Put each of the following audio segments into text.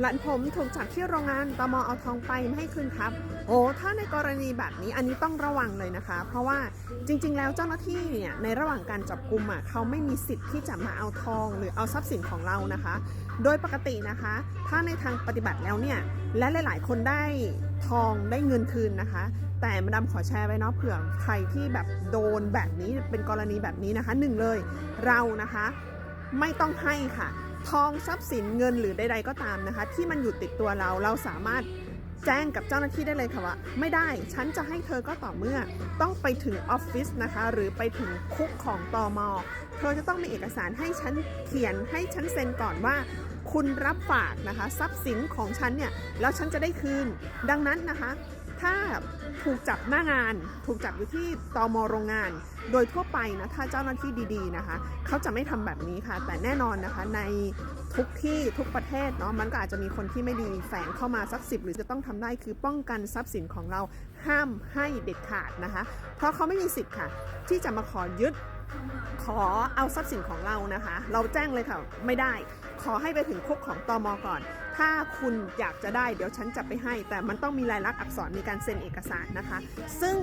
หลานผมถูกจับที่โรงงานตมเอาทองไปไม่ให้คืนครับ โอ้ถ้าในกรณีแบบนี้อันนี้ต้องระวังเลยนะคะ เพราะว่าจริง ๆ แล้วเจ้าหน้าที่เนี่ยในระหว่างการจับกลุ่มอะเขาไม่มีสิทธิ์ที่จะมาเอาทองหรือเอาทรัพย์สินของเรานะคะ โดยปกตินะคะ ถ้าในทางปฏิบัติแล้วเนี่ยและหลาย ๆ คนได้ทองได้เงินคืนนะคะ แต่มาดามขอแชร์ไว้เนาะเผื่อใครที่แบบโดนแบบนี้เป็นกรณีแบบนี้นะคะหนึ่งเลยเรานะคะ ไม่ต้องให้ค่ะ ทองทรัพย์สินเงินหรือใดๆก็ตามนะคะ ที่มันอยู่ติดตัวเราเราสามารถแจ้งกับเจ้าหน้าที่ได้เลยค่ะว่าไม่ได้ ฉันจะให้เธอก็ต่อเมื่อต้องไปถึงออฟฟิศนะคะ หรือไปถึงคุกของตอมอเธอจะต้องมีเอกสารให้ฉันเขียนให้ฉันเซ็นก่อนว่า คุณรับฝากนะคะ ทรัพย์สินของฉันเนี่ยแล้วฉันจะได้คืน ดังนั้นนะคะ ถ้าถูกจับหน้างาน ถูกจับอยู่ที่ตอมโรงงาน โดยทั่วไปนะถ้าเจ้าหน้าที่ดีๆนะคะ เขาจะไม่ทำแบบนี้ค่ะ แต่แน่นอนนะคะในทุกที่ทุกประเทศเนาะมันก็อาจจะมีคนที่ไม่ดีแฝงเข้ามาสักสิบหรือจะต้องทำได้คือป้องกันทรัพย์สินของเราห้ามให้เด็ดขาดนะคะ เพราะเขาไม่มีสิทธิ์ค่ะ ที่จะมาขอยึดขอเอาทรัพย์สินของเรานะคะ เราแจ้งเลยค่ะ ไม่ได้ ขอให้ไปถึงคุกของตอมก่อน ถ้าคุณอยากจะได้เดี๋ยวฉันจะไปให้ แต่มันต้องมีลายลักษณ์อักษรมีการเซ็นเอกสารนะคะ ซึ่ง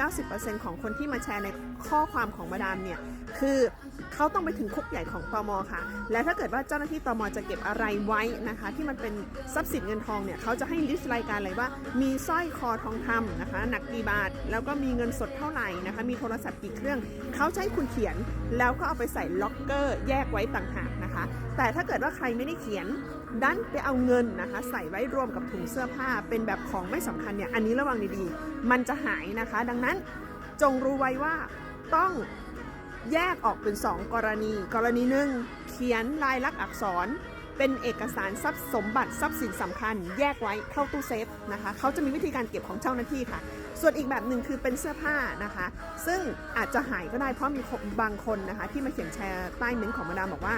80-90%ของคนที่มาแชร์ในข้อความของมาดามเนี่ยคือเขาต้องไปถึงคุกใหญ่ของตมค่ะ และถ้าเกิดว่าเจ้าหน้าที่ตมจะเก็บอะไรไว้นะคะ ที่มันเป็นทรัพย์สินเงินทองเนี่ยเขาจะให้ลิสต์รายการเลยว่า มีสร้อยคอทองคำนะคะ หนักกี่บาท แล้วก็มีเงินสดเท่าไหร่นะคะ มีโทรศัพท์กี่เครื่อง เขาให้คุณเขียนแล้วก็เอาไปใส่ล็อกเกอร์ แยกไว้ต่างหาก แต่ถ้าเกิดว่าใครไม่ได้เขียนดันไปเอาเงินนะคะ ใส่ไว้รวมกับถุงเสื้อผ้าเป็นแบบของไม่สำคัญเนี่ยอันนี้ระวังดีๆ มันจะหายนะคะ ดังนั้นจงรู้ไว้ว่าต้องแยกออกเป็น 2 กรณี กรณีหนึ่งเขียนลายลักษณ์อักษรเป็นเอกสารทรัพย์สมบัติทรัพย์สินสำคัญ แยกไว้เข้าตู้เซฟนะคะเขาจะมีวิธีการเก็บของเจ้าหน้าที่ค่ะ ส่วนอีกแบบหนึ่งคือเป็นเสื้อผ้านะคะ ซึ่งอาจจะหายก็ได้เพราะมีบางคนนะคะ ที่มาเขียนแชร์ใต้เม้นของมาดามบอกว่า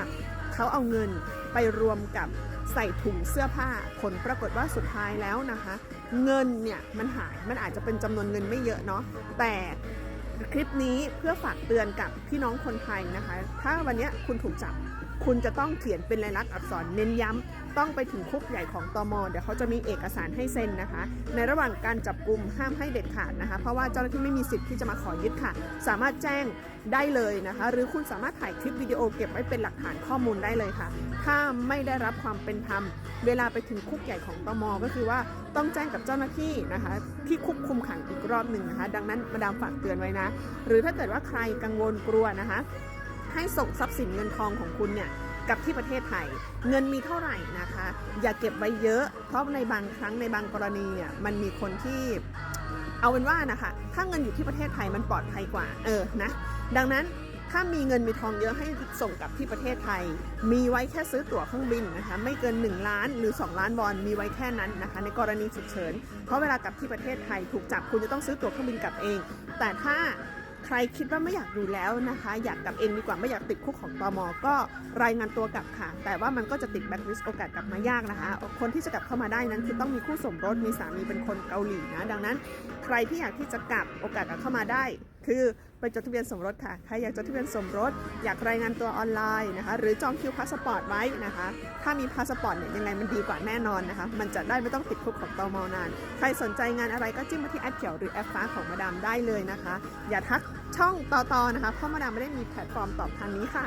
เขาเอาเงินไปรวมกับใส่ถุงเสื้อผ้า ผลปรากฏว่าสุดท้ายแล้วนะคะ เงินเนี่ยมันหายมันอาจจะเป็นจำนวนเงินไม่เยอะเนาะแต่คลิปนี้เพื่อฝากเตือนกับพี่น้องคนไทยนะคะ ถ้าวันนี้คุณถูกจับ คุณจะต้องเขียนเป็นลายลักษณ์อักษรเน้นย้ำต้องไปถึงคุกใหญ่ของตมเดี๋ยวเขาจะมีเอกสารให้เซ็นนะคะ ในระหว่างการจับกลุ่มห้ามให้เด็ดขาดนะคะ เพราะว่าเจ้าหน้าที่ไม่มีสิทธิ์ที่จะมาขอยึดค่ะ สามารถแจ้งได้เลยนะคะ หรือคุณสามารถถ่ายคลิปวิดีโอเก็บไว้เป็นหลักฐานข้อมูลได้เลยค่ะ ถ้าไม่ได้รับความเป็นธรรม เวลาไปถึงคุกใหญ่ของตมก็คือว่าต้องแจ้งกับเจ้าหน้าที่นะคะ ที่คุกคุมขังอีกรอบหนึ่งนะคะ ดังนั้นมาดามฝากเตือนไว้นะ หรือถ้าเกิดว่าใครกังวลกลัวนะคะ ให้ส่งทรัพย์สินเงินทองของคุณเนี่ยกับที่ประเทศไทย เงินมีเท่าไหร่นะคะ อย่าเก็บไว้เยอะ เพราะในบางครั้งในบางกรณีเนี่ยมันมีคนที่เอาเป็นว่านะคะถ้าเงินอยู่ที่ประเทศไทยมันปลอดภัยกว่าเออนะดังนั้นถ้ามีเงินมีทองเยอะให้ส่งกลับที่ประเทศไทย มีไว้แค่ซื้อตั๋วเครื่องบินนะคะไม่เกิน 1 ล้านหรือ 2 ล้านวอนมีไว้แค่นั้นนะคะ ในกรณีฉุกเฉินเพราะเวลากลับที่ประเทศไทยถูกจับคุณจะต้องซื้อตั๋วเครื่องบินกลับเอง แต่ถ้า ใครคิดว่าไม่อยากดูแล้วนะคะ อยากกลับเองดีกว่าไม่อยากติดคุกของตอมอก็รายงานตัวกลับค่ะ แต่ว่ามันก็จะติดแบ็คลิสต์โอกาสกลับมายากนะคะ คนที่จะกลับเข้ามาได้นั้นคือต้องมีคู่สมรสมีสามีเป็นคนเกาหลีนะ ดังนั้น ใครที่อยากที่จะกลับโอกาสกลับเข้ามาได้ คือไปจดทะเบียนสมรสค่ะ ใครอยากจดทะเบียนสมรส อยากรายงานตัวออนไลน์นะคะ หรือจองคิวพาสปอร์ตไว้นะคะ ถ้ามีพาสปอร์ตเนี่ยยังไงมันดีกว่าแน่นอนนะคะ มันจะได้ไม่ต้องติดคุกของตมนาน ใครสนใจงานอะไรก็จิ้มมาที่แอปเขียวหรือแอปฟ้าของมาดามได้เลยนะคะ อย่าทักช่องต่อๆนะคะ เพราะมาดามไม่ได้มีแพลตฟอร์มตอบทางนี้ค่ะ